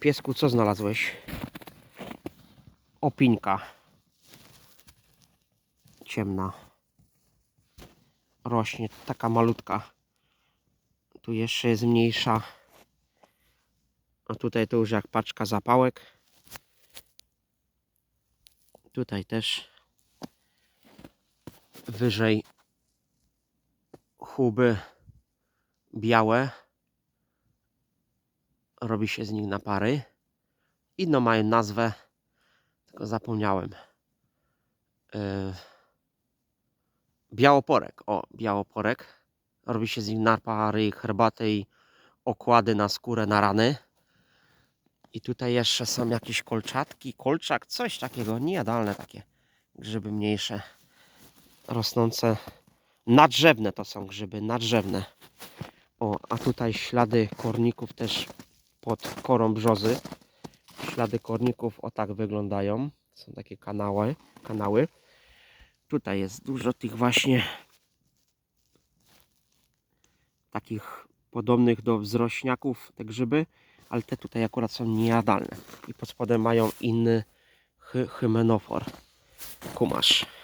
Piesku, co znalazłeś? Opinka. Ciemna. Rośnie, taka malutka. Tu jeszcze jest mniejsza. A tutaj to już jak paczka zapałek. Tutaj też wyżej chuby białe. Robi się z nich napary. Inną mają nazwę, tylko zapomniałem. Yy, białoporek. O, białoporek. Robi się z nich napary, herbaty i okłady na skórę, na rany. I tutaj jeszcze są jakieś kolczatki, kolczak, coś takiego, niejadalne takie grzyby mniejsze, rosnące, nadrzewne to są grzyby, nadrzewne. O, a tutaj ślady korników też pod korą brzozy. Ślady korników o tak wyglądają. Są takie kanały, kanały. Tutaj jest dużo tych właśnie takich podobnych do wzrośniaków, te grzyby, ale te tutaj akurat są niejadalne. I pod spodem mają inny hy hymenofor. Kumasz.